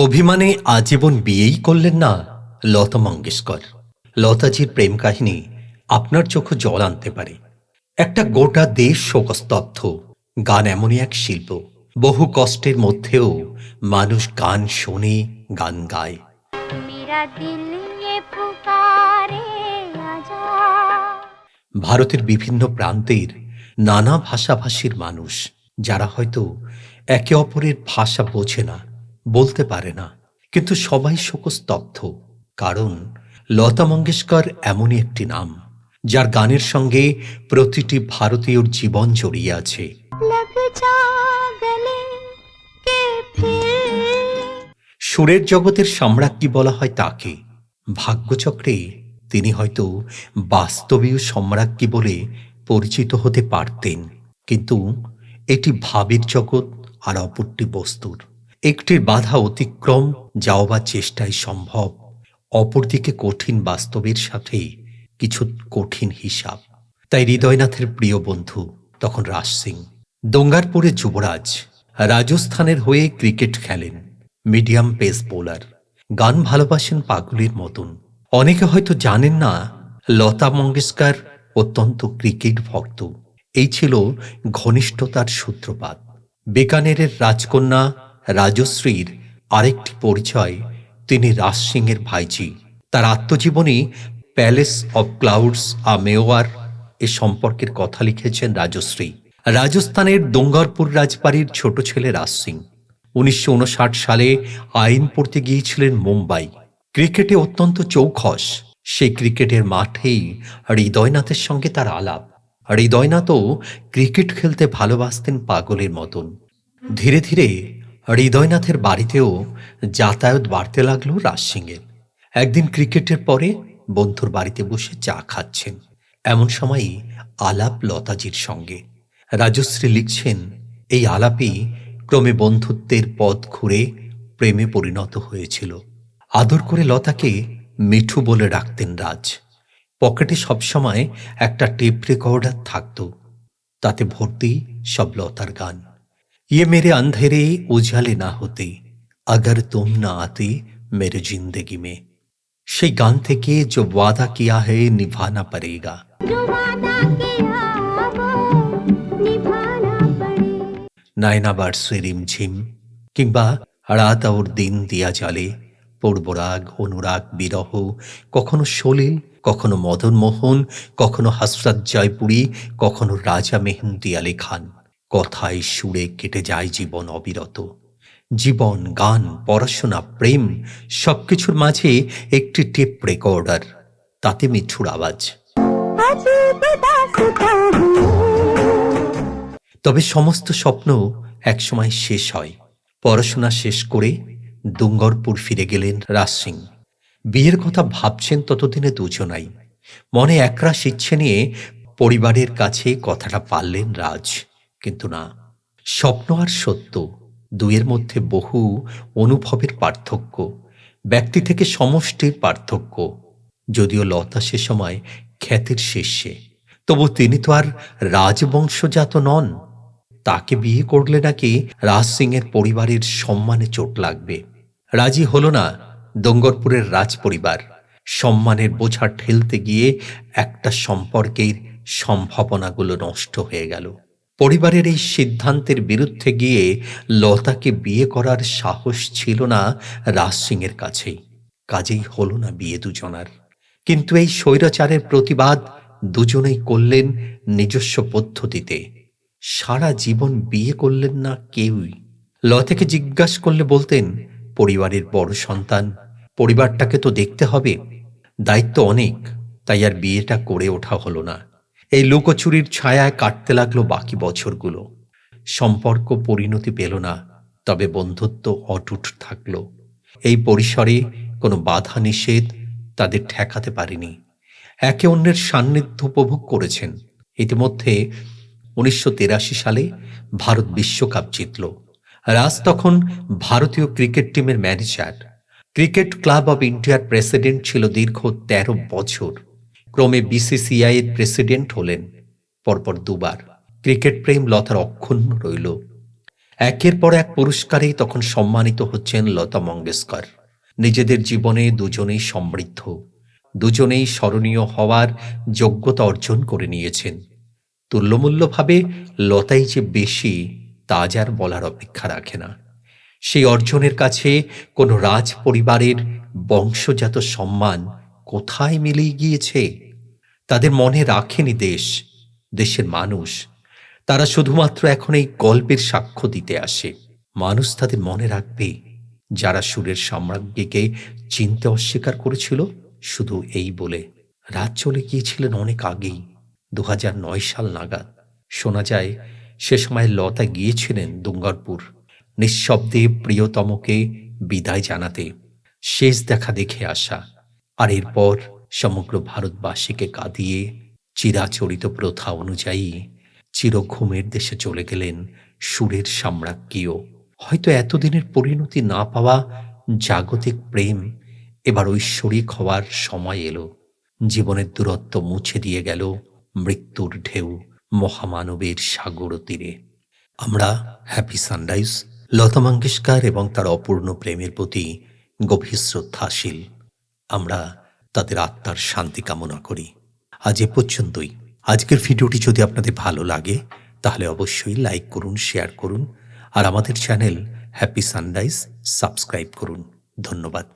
অভিমানে আজীবন বিয়েই করলেন না লতা মঙ্গেশকর। লতাজির প্রেম কাহিনী আপনার চোখ জল আনতে পারে। একটা গোটা দেশ শোকস্তব্ধ গান এমনই এক শিল্প। বহু কষ্টের মধ্যেও মানুষ গান শোনে গান গায়। ভারতের বিভিন্ন প্রান্তের নানা ভাষাভাষীর মানুষ যারা হয়তো একে অপরের ভাষা বোঝে না বলতে পারে না। কিন্তু সবাই শোকস্তব্ধ কারণ লতা মঙ্গেশকর এমনই একটি নাম যার গানের সঙ্গে প্রতিটি ভারতীয়র জীবন জড়িয়ে আছে। সুরের জগতের সম্রাজ্ঞী বলা হয় তাকে? ভাগ্যচক্রে তিনি হয়তো বাস্তবীয় সম্রাজ্ঞী বলে পরিচিত হতে পারতেন কিন্তু এটি ভাবির জগৎ আর অপরটি বস্তুর। একটির বাধা অতিক্রম যাওয়াবার চেষ্টাই সম্ভব। অপরদিকে কঠিন বাস্তবের সাথে কিছু কঠিন হিসাব। তাই হৃদয়নাথের প্রিয় বন্ধু, তখন রাজ সিং। দোঙ্গারপুরে যুবরাজ রাজস্থানের হয়ে ক্রিকেট খেলেন। Medium pace bowler. গান ভালোবাসেন পাগলের মতন। অনেকে হয়তো জানেন না, লতা মঙ্গেশকর অত্যন্ত ক্রিকেট ভক্ত। এই ছিল ঘনিষ্ঠতার সূত্রপাত। বিকানেরের রাজকন্যা রাজশ্রীর আরেকটি পরিচয়, তিনি রাজ সিংয়ের ভাইজি তার আত্মজীবনী Palace of Clouds a memoir এ সম্পর্কের কথা লিখেছেন রাজশ্রী। রাজস্থানের দোঙ্গরপুর রাজবাড়ির ছোট ছেলে রাজ সিং উনিশশো সালে আইন পড়তে গিয়েছিলেন মুম্বাই। ক্রিকেটে অত্যন্ত চৌখস। সেই ক্রিকেটের মাঠেই হৃদয়নাথের সঙ্গে তার আলাপ। হৃদয়নাথও ক্রিকেট খেলতে ভালোবাসতেন পাগলের মতন। ধীরে ধীরে হৃদয়নাথের বাড়িতেও যাতায়াত বাড়তে লাগল রাজ সিংয়ের একদিন ক্রিকেটের পরে বন্ধুর বাড়িতে বসে চা খাচ্ছেন। এমন সময়ই আলাপ লতাজির সঙ্গে। রাজশ্রী লিখছেন, এই আলাপই ক্রমে বন্ধুত্বের পথ ঘুরে প্রেমে পরিণত হয়েছিল। আদর করে লতাকে মিঠু বলে ডাকতেন রাজ। পকেটে সবসময় একটা টেপ রেকর্ডার থাকত। তাতে ভর্তি সব লতার গান। ये मेरे अंधेरे उजाले ना होते अगर तुम ना आते मेरे जिंदगी में সেই গান থেকে जो वादा किया है निभाना पड़ेगा जो वादा किया वो निभाना पड़े নায়না বার্সে রিমঝিম কিংবা রাত ওর দিন দিয়া জালে পূর্বরাগ অনুরাগ বিরহ কখনো সলিল কখনো মদন মোহন কখনো হাসরাত জয়পুরী কখনো রাজা মেহেন্দি আলী খান কথায় সুরে কেটে যায় জীবন অবিরত। জীবন, গান, পড়াশোনা, প্রেম, সবকিছুর মাঝে একটি টেপ রেকর্ডার, তাতে মিঠুর আওয়াজ। তবে সমস্ত স্বপ্ন একসময় শেষ হয়। পড়াশোনা শেষ করে দুঙ্গরপুর ফিরে গেলেন রাজ সিং। বিয়ের কথা ভাবছেন ততদিনে দুজনাই। মনে একরাশ ইচ্ছে নিয়ে পরিবারের কাছে কথাটা পারলেন রাজ। কিন্তু না। স্বপ্ন আর সত্য দুয়ের মধ্যে বহু অনুভবের পার্থক্য, ব্যক্তি থেকে সমষ্টির পার্থক্য। যদিও লতা সে সময় খ্যাতির শীর্ষে, তবু তিনি তো আর রাজবংশজাত নন। তাকে বিয়ে করলে নাকি রাজ সিং এর পরিবারের সম্মানে চোট লাগবে। রাজি হল না দঙ্গরপুরের রাজ পরিবার সম্মানের বোঝা ঠেলতে গিয়ে একটা সম্পর্কের সম্ভাবনাগুলো নষ্ট হয়ে গেল। পরিবারের এই সিদ্ধান্তের বিরুদ্ধে গিয়ে লতাকে বিয়ে করার সাহস ছিল না রাজ সিংয়ের কাছেই। কাজেই হল না বিয়ে দুজনার। কিন্তু এই স্বৈরাচারের প্রতিবাদ দুজনেই করলেন নিজস্ব পদ্ধতিতে। সারা জীবন বিয়ে করলেন না কেউই। লতাকে জিজ্ঞাসা করলে বলতেন, পরিবারের বড় সন্তান, পরিবারটাকে তো দেখতে হবে। দায়িত্ব অনেক, তাই আর বিয়েটা করে ওঠা হলো না। এই লুকোচুরির ছায়ায় কাটতে লাগল বাকি বছরগুলো। সম্পর্ক পরিণতি পেল না, তবে বন্ধুত্ব অটুট থাকল। এই পরিসরে কোনো বাধা নিষেধ তাদের ঠেকাতে পারেনি। একে অন্যের সান্নিধ্য উপভোগ করেছেন। ইতিমধ্যে উনিশশো সালে ভারত বিশ্বকাপ জিতল। রাজ তখন ভারতীয় ক্রিকেট টিমের ম্যানেজার। ক্রিকেট ক্লাব অব ইন্ডিয়ার প্রেসিডেন্ট ছিল দীর্ঘ তেরো বছর। ক্রমে বিসিসিআই এর প্রেসিডেন্ট হলেন, পরপর দুবার। ক্রিকেট প্রেম লতার অক্ষুণ্ণ রইল। একের পর এক পুরস্কারেই তখন সম্মানিত হচ্ছেন লতা মঙ্গেশকর। নিজেদের জীবনে দুজনেই সমৃদ্ধ। দুজনেই স্মরণীয় হওয়ার যোগ্যতা অর্জন করে নিয়েছেন। তুল্যমূল্যভাবে লতাই যে বেশি, তা আর বলার অপেক্ষা রাখে না। সেই অর্জনের কাছে কোনো রাজ পরিবারের বংশজাত সম্মান কোথায় মিলিয়ে গিয়েছে? তাদের মনে রাখেনি দেশ, দেশের মানুষ। তারা শুধুমাত্র এখন এই গল্পের সাক্ষ্য দিতে আসে। মানুষ তাদের মনে রাখবে, যারা সুরের সাম্রাজ্ঞীকে চিনতে অস্বীকার করেছিল, শুধু এই বলে। রাত চলে গিয়েছিলেন অনেক আগেই দু সাল নাগাদ। শোনা যায়, সে সময় লতা গিয়েছিলেন দুঙ্গারপুর নিঃশব্দে প্রিয়তমকে বিদায় জানাতে। শেষ দেখা দেখে আসা। আর এরপর সমগ্র ভারতবাসীকে কাঁদিয়ে চিরাচরিত প্রথা অনুযায়ী চিরঘুমের দেশে চলে গেলেন সুরের সাম্রাজ্ঞীও। হয়তো এতদিনের পরিণতি না পাওয়া জাগতিক প্রেম এবার ঐশ্বরিক হওয়ার সময় এলো। জীবনের দূরত্ব মুছে দিয়ে গেল মৃত্যুর ঢেউ মহামানবের সাগর তীরে। আমরা হ্যাপি সানরাইজ, লতা মঙ্গেশকর এবং তার অপূর্ণ প্রেমের প্রতি গভীর শ্রদ্ধাশীল। আমরা তাদের আত্মার শান্তি কামনা করি। আজ এ পর্যন্তই। আজকের ভিডিওটি যদি আপনাদের ভালো লাগে, তাহলে অবশ্যই লাইক করুন, শেয়ার করুন, আর আমাদের চ্যানেল হ্যাপি সানরাইজ সাবস্ক্রাইব করুন। ধন্যবাদ।